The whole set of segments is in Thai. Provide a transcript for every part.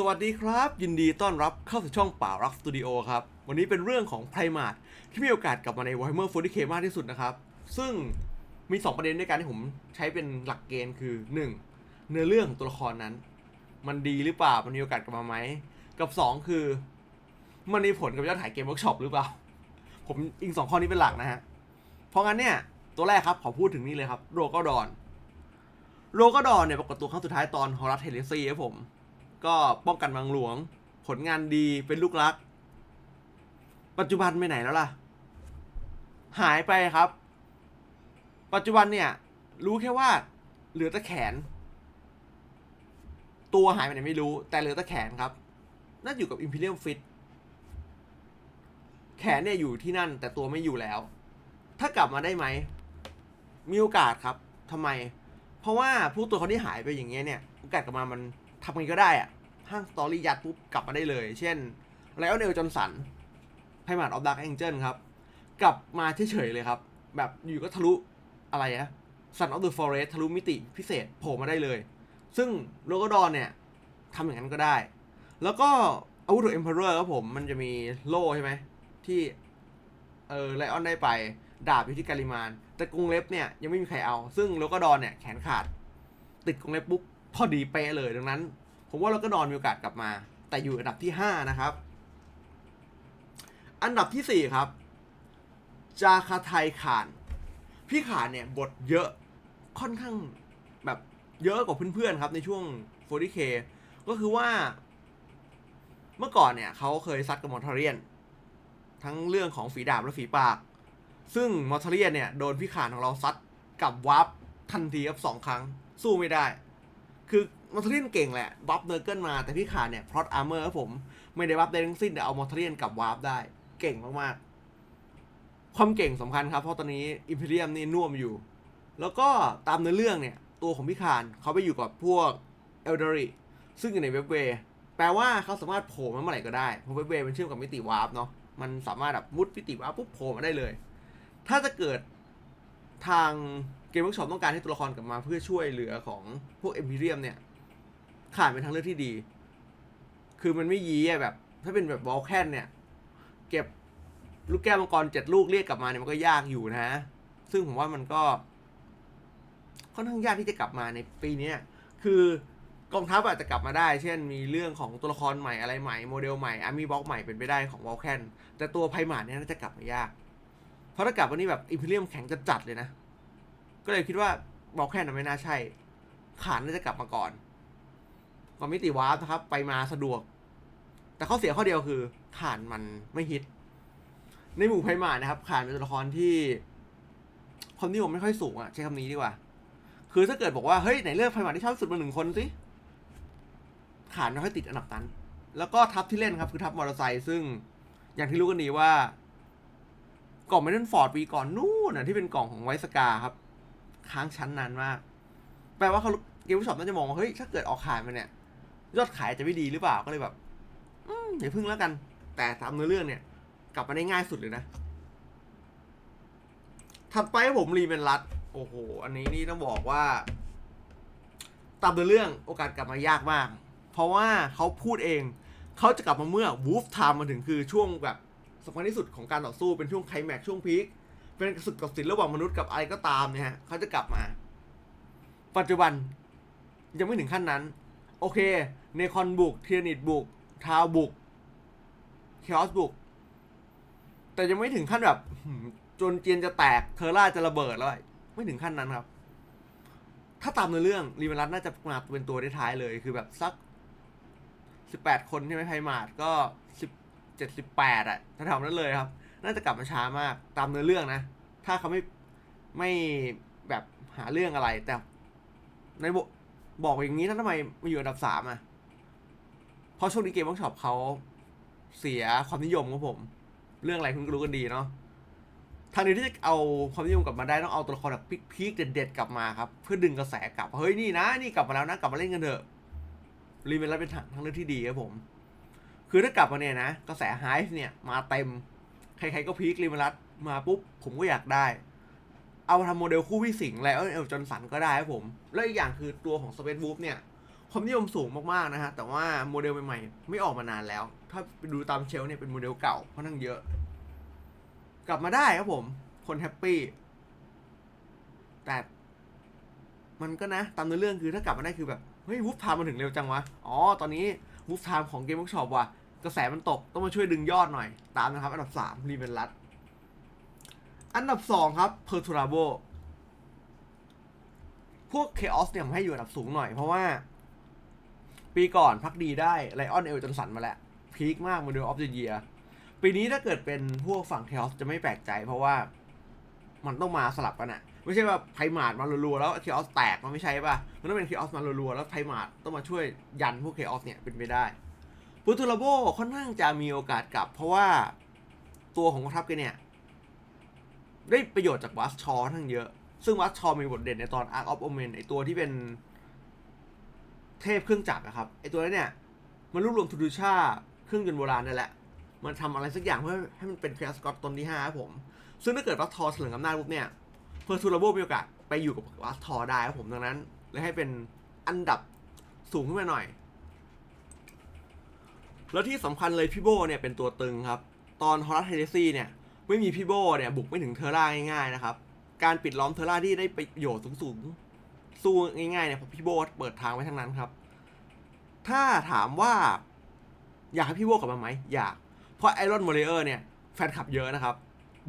สวัสดีครับ ยินดีต้อนรับเข้าสู่ช่องป่ารักสตูดิโอครับ วันนี้เป็นเรื่องของไพรมา t ที่มีโอกาสกลับมาใน Warhammer 40k มากที่สุดนะครับ ซึ่งมี 2 ประเด็นด้วยกันที่ผมใช้เป็นหลักเกณฑ์คือ 1. เนื้อเรื่องของตัวละครนั้น มันดีหรือเปล่า มันมีโอกาสกลับมาไหม กับ 2 คือ มันมีผลกับยอดขายเกมเวิร์กช็อปหรือเปล่า ผมอิงสองข้อนี้เป็นหลักนะฮะเพราะงั้นเนี่ยตัวแรกครับขอพูดถึงนี่เลยครับโรก d ดอนโรก d ดอนเนี่ยปรากฏตัวครั้งสุดท้ายตอนฮอรัสเทเลซีครับผม ก็ป้องกันมังหลวง ผลงานดีเป็นลูกรัก ปัจจุบันไปไหนแล้วล่ะ หายไปครับ ปัจจุบันเนี่ย รู้แค่ว่า เหลือแต่แขน ตัวหายไปไหนไม่รู้ แต่เหลือแต่แขนครับ น่าอยู่กับ Imperial Fit แขนเนี่ยอยู่ที่นั่น แต่ตัวไม่อยู่แล้ว ถ้ากลับมาได้ไหม มีโอกาสครับทำไม เพราะว่าผู้ตัวเขาที่หายไปอย่างเงี้ยเนี่ย โอกาสกลับมามัน ทำไงก็ได้อะห้างสตอรี่ยัดปุ๊บกลับมาได้เลย เช่นไลออนเอลจอนสันไพมาร์ออฟดักแองเจิลครับ กลับมาเฉยๆเลยครับ แบบอยู่ก็ทะลุอะไรอะสันออฟเดอะฟอเรสทะลุมิติพิเศษโผล่มาได้เลย ซึ่งโลโกดอนเนี่ยทำอย่างนั้นก็ได้ แล้วก็อาวุธของเอ็มเพอเรอร์ครับผมมันจะมีโล่ใช่ไหมที่เออไลออนได้ไปดาบอยู่ที่กาลิมาน แต่กรงเล็บเนี่ยยังไม่มีใครเอา ซึ่งโลโกดอนเนี่ยแขนขาด ติดกรงเล็บปุ๊บ พอดีเป๊ะเลยดังนั้น ผมว่าเราก็นอนมีโอกาสกลับมา แต่อยู่อันดับที่ 5 นะครับ อันดับที่ 4 ครับ จาคาไทยขาน พี่ขานเนี่ยบทเยอะค่อนข้างแบบเยอะกว่าเพื่อนๆครับในช่วง 40k ก็คือว่า เมื่อก่อนเนี่ยเขาเคยซัดกับมอร์ทเรียน ทั้งเรื่องของฝีดาบและฝีปาก ซึ่งมอร์ทเรียนเนี่ยโดนพี่ขานของเราซัดกับวับทันทีครับสองครั้งสู้ไม่ได้ คือมอร์ทเรียนเก่งแหละบัฟเนอร์เกิลมาแต่พี่ขาเนี่ยพลอตอาร์เมอร์ครับผม ไม่ได้บัฟได้ทั้งสิ้นแต่เอามอร์ทเรียนกับวาร์ปได้ เก่งมากๆ ความเก่งสำคัญครับ เพราะตอนนี้อิมพีเรียมนี่น่วมอยู่ แล้วก็ตามเนื้อเรื่องเนี่ย ตัวของพี่ขานเขาไปอยู่กับพวกเอลเดอริซึ่งอยู่ในเว็บเวย์แปลว่าเขาสามารถโผล่มาเมื่อไหร่ก็ได้เพราะเว็บเวย์มันเชื่อมกับมิติวาร์ปเนาะมันสามารถแบบมุดมิติวาร์ปปุ๊บโผล่มาได้เลย ถ้าจะเกิดทาง เกมเวิร์กช็อปต้องการให้ตัวละครกลับมาเพื่อช่วยเหลือของพวกเอ็มพีเรียมเนี่ยขาดเป็นทางเลือกที่ดี คือมันไม่ยีแบบ ถ้าเป็นแบบวอลแคนเนี่ย เก็บลูกแก้วมังกรเจ็ดลูกเรียกกลับมาเนี่ยมันก็ยากอยู่นะ ซึ่งผมว่ามันก็ค่อนข้างยากที่จะกลับมาในปีนี้คือกองทัพอาจจะกลับมาได้ เช่น มีเรื่องของตัวละครใหม่อะไรใหม่โมเดลใหม่อาร์มี่บ็อกใหม่เป็นไปได้ของวอลแคนแต่ตัวไพหมาเนี่ยน่าจะกลับมายาก เพราะถ้ากลับวันนี้แบบอิมพีเรียมแข็งจะจัดเลยนะ ก็เลยคิดว่าวอลแค่นน่ะไม่น่าใช่ ขานน่าจะกลับมาก่อนก็มิติวาร์ปนะครับ ไปมาสะดวก แต่ข้อเสียข้อเดียวคือขานมันไม่ฮิต ในหมู่ไพมานะครับขานเป็นตัวละครที่ความนิยมไม่ค่อยสูงอะใช้คำนี้ดีกว่า คือถ้าเกิดบอกว่าเฮ้ยไหนเลือกไพมาที่ชอบสุดมาหนึ่งคนสิขานไม่ค่อยติดอันดับนั้น แล้วก็ทัพที่เล่นครับคือทัพมอเตอร์ไซค์ซึ่งอย่างที่รู้กันดีว่ากล่องไม่ได้ฟอร์ดปีก่อนนู่นน่ะที่เป็นกล่องของไวสกาครับ ค้างชั้นนานมาก แปลว่าเขาเกมช็อปน่าจะมองว่าเฮ้ยถ้าเกิดออกขายมาเนี่ย ยอดขายจะไม่ดีหรือเปล่าก็เลยแบบ อืมอย่าพึ่งแล้วกัน แต่ตามเนื้อเรื่องเนี่ย กลับมาได้ง่ายสุดเลยนะถัดไปผมรีเมนรัดโอ้โห อันนี้นี่ต้องบอกว่า ตามเนื้อเรื่องโอกาสกลับมายากมาก เพราะว่าเขาพูดเองเขาจะกลับมาเมื่อวูฟไทม์มาถึงคือช่วงแบบสำคัญที่สุดของการต่อสู้เป็นช่วงไคลแม็กช่วงพีค เป็นศึกกับสินระหว่างมนุษย์กับอะไรก็ตามเนี่ยฮะเขาจะกลับมา ปัจจุบันยังไม่ถึงขั้นนั้น โอเค เนคอนบุก เทียนิดบุก ทาวบุกเคออสบุก แต่ยังไม่ถึงขั้นแบบจนเจียนจะแตกเทอร่าจะระเบิดแล้วอะไม่ถึงขั้นนั้นครับ ถ้าตามในเรื่องรีเวนรัตน่าจะมาเป็นตัวได้ท้ายเลยคือแบบสักสิบแปดคนใช่ไหมไพมาร์ทก็สิบเจ็ดสิบแปดอะถ้าทำนั้นเลยครับ น่าจะกลับมาช้ามากตามเนื้อเรื่องนะ ถ้าเขาไม่ไม่แบบหาเรื่องอะไร แต่ในบบอกอย่างนี้ท่านทำไมมาอยู่อันดับสามอะ เพราะช่วงนี้เกมเวิร์กช็อปเขาเสียความนิยมครับผม เรื่องอะไรคุณก็รู้กันดีเนาะทางนี้ที่จะเอาความนิยมกลับมาได้ต้องเอาตัวละครแบบพีคเด็ดๆกลับมาครับเพื่อดึงกระแสกลับเฮ้ยนี่นะนี่กลับมาแล้วนะกลับมาเล่นกันเถอะรีเวนแล้วเป็นทางเลือกที่ดีครับผม คือถ้ากลับมาเนี่ยนะ กระแสไฮฟ์เนี่ยมาเต็ม ใครๆก็พีครีเวนรัตมาปุ๊บ ผมก็อยากได้ เอาทำโมเดลคู่พี่สิงห์แล้วเอลจอนสันก็ได้ครับผม แล้วอีกอย่างคือตัวของสเปซบูฟเนี่ยความนิยมสูงมากๆนะฮะ แต่ว่าโมเดลใหม่ๆ ไม่ออกมานานแล้ว ถ้าไปดูตามเชลเนี่ยเป็นโมเดลเก่าค่อนข้างเยอะ กลับมาได้ครับผม คนแฮปปี้แต่มันก็นะตามเนื้อเรื่องคือถ้ากลับมาได้คือแบบ เฮ้ยวูฟไทม์มันถึงเร็วจังวะ อ๋อ ตอนนี้วูฟไทม์ของเกมเวิร์กช็อปว่ะ กระแสมันตกต้องมาช่วยดึงยอดหน่อย ตามนะครับ อันดับ3รีเวนลัดอันดับ2ครับเพอร์ทูราโบพวก Chaos เนี่ยผมให้อยู่อันดับสูงหน่อยเพราะว่า ปีก่อนพักดีได้ไลออนเอลจนสันมาแล้ว พีคมากโมเดลออฟเดอะเยียปีนี้ถ้าเกิดเป็นพวกฝั่ง Chaos จะไม่แปลกใจ เพราะว่ามันต้องมาสลับกันอะไม่ใช่ว่าไพมาดมารัวๆแล้ว Chaos แตกมันไม่ใช่ป่ะ มันต้องเป็น Chaos มารัวๆแล้วไพมาดต้องมาช่วยยันพวก Chaos เนี่ยเป็นไปได้ ปูตูลาโบค่อนข้างจะมีโอกาสกลับ เพราะว่าตัวของกองทัพกันเนี่ย ได้ประโยชน์จากวัสชอค่อนข้งเยอะ ซึ่งวัสชอมีบทเด่นในตอน Arc of Omen ไอตัวที่เป็นเทพเครื่องจักรอะครับไอตัวนั้นเนี่ย มันรวบรวมทูดูชาเครื่องยนต์โบราณนั่นแหละ มันทำอะไรสักอย่างเพื่อให้มันเป็นคลสกอตตนที่5ครับผม ซึ่งถ้าเกิดวัสทอเฉลิมอำนาจปุ๊บเนี่ยเพอร์ทูราโบมีโอกาสไปอยู่กับวัสทอได้ครับผมดังนั้นเลยให้เป็นอันดับสูงขึ้นมาหน่อย แล้วที่สำคัญเลยพี่โบเนี่ยเป็นตัวตึงครับ ตอนฮอร์ัสเฮเดซี่เนี่ยไม่มีพี่โบเนี่ยบุกไม่ถึงเทอร่าง่ายๆนะครับ การปิดล้อมเทอร่าที่ได้ประโยชน์สูงๆสู้ง่ายๆเนี่ยพี่โบเปิดทางไว้ทั้งนั้นครับ ถ้าถามว่า อยากให้พี่โบกลับมาไหมอยาก เพราะไอรอนมเลเออร์เนี่ยแฟนคลับเยอะนะครับ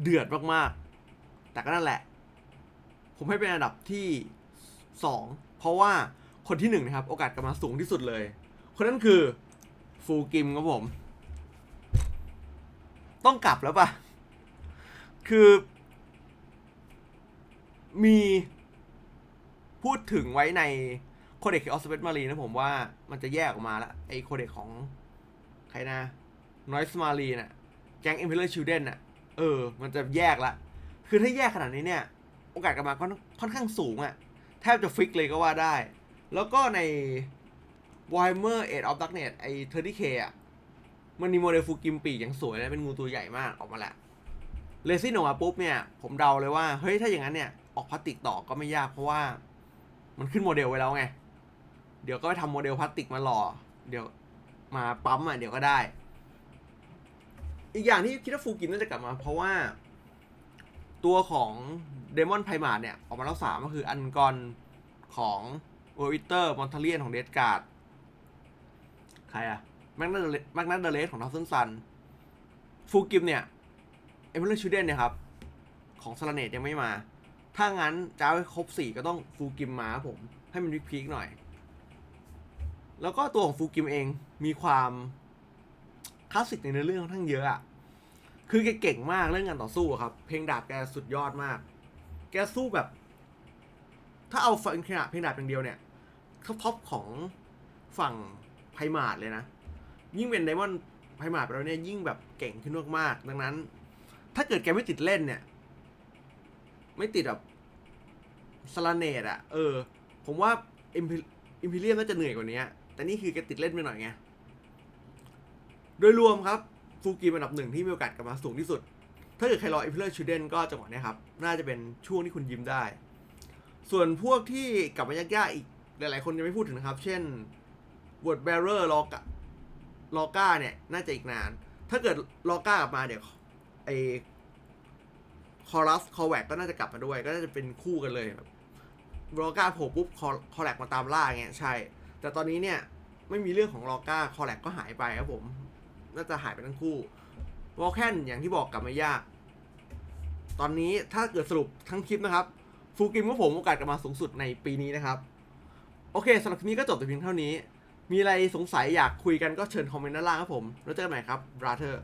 เดือดมากๆ แต่ก็นั่นแหละ ผมให้เป็นอันดับที่สองเพราะว่าคนที่หนึ่งนะครับโอกาสกลับมาสูงที่สุดเลย คนนั้นคือ ฟูกิมครับผม ต้องกลับแล้วปะคือ มีพูดถึงไว้ในโคเด็กออสเปตมารีนะผมว่ามันจะแยกออกมาละไอโคเด็กของ ใครนะนอยส์มารีน่ะ แก๊งเอ็มเพลเลอร์ชิลเดนน่ะ เออ มันจะแยกละ คือถ้าแยกขนาดนี้เนี่ย โอกาสกลับมาค่อนค่อนข้างสูงอะ่ะ แทบจะฟิกเลยก็ว่าได้ แล้วก็ใน Warhammer Age of Darkness ไอ้ 30k อะ มันมีโมเดลฟูกิมปีอย่างสวยเลยเป็นงูตัวใหญ่มากออกมาแล้วเลซินออกมาปุ๊บเนี่ย ผมเดาเลยว่า เฮ้ย ถ้าอย่างนั้นเนี่ย ออกพลาสติกต่อก็ไม่ยากเพราะว่ามันขึ้นโมเดลไว้แล้วไง เดี๋ยวก็ไปทำโมเดลพลาสติกมาหล่อ เดี๋ยวมาปั๊มอะเดี๋ยวก็ได้ อีกอย่างที่คิดว่าฟูกิมน่าจะกลับมา เพราะว่า ตัวของเดมอนไพมาเนี่ย ออกมาแล้วสามก็คืออันกอนของโอวิเตอร์มอนทเลียนของเดดการ์ด ใครอะแมกนัตแมกนัตเดเลสของทาวเซนซันฟูกิมเนี่ยเอเวอร์ชูเดนเนี่ยครับ ของซาลาเนตยังไม่มา ถ้างั้นจะเอาให้ครบสี่ก็ต้องฟูกิมมาครับผม ให้มันวิกพีคหน่อย แล้วก็ตัวของฟูกิมเองมีความคลาสสิกในเนื้อเรื่องค่อนข้างเยอะอะคือแกเก่งมากเรื่องการต่อสู้ครับ เพลงดาบแกสุดยอดมาก แกสู้แบบ ถ้าเอาฟังเพลงดาบเพลงดาบอย่างเดียวเนี่ยท็อปของฝั่ง พมาดเลยนะ ยิ่งเป็นไดมอนด์ไพมาดไปแล้วเนี่ยยิ่งแบบเก่งขึ้นมากๆดังนั้น ถ้าเกิดแกไม่ติดเล่นเนี่ย ไม่ติดแบบสลาเนตอะเออ ผมว่าอิมพิเรียมน่าจะเหนื่อยกว่านี้แต่นี่คือแกติดเล่นไปหน่อยไง โดยรวมครับฟูกิมอันดับหนึ่งที่มีโอกาสกลับมาสูงที่สุด ถ้าเกิดใครรออิมพิเรียชูเดนก็จังหวะนี้ครับ น่าจะเป็นช่วงที่คุณยิ้มได้ ส่วนพวกที่กลับมายากๆอีกหลายๆ คนยังไม่พูดถึงนะครับ เช่น วอร์ดแบรเรอร์ลอกลอก้าเนี่ย น่าจะอีกนาน ถ้าเกิดลอก้ากลับมาเดี๋ยวไอคอรัสคอแวกก็น่าจะกลับมาด้วย ก็น่าจะเป็นคู่กันเลยแบบลอก้าโผล่ปุ๊บคอคอแลกมาตามล่าเงี้ยใช่ แต่ตอนนี้เนี่ยไม่มีเรื่องของลอก้าคอแลกก็หายไปครับผม น่าจะหายไปทั้งคู่วอลแคนอย่างที่บอกกลับมายาก ตอนนี้ถ้าเกิดสรุปทั้งคลิปนะครับฟูกิมของผมโอกาสกลับมาสูงสุดในปีนี้นะครับ โอเคสำหรับคลิปนี้ก็จบแต่เพียงเท่านี้ มีอะไรสงสัยอยากคุยกันก็เชิญคอมเมนต์ด้านล่างครับผม แล้วเจอกันใหม่ครับบราเธอร์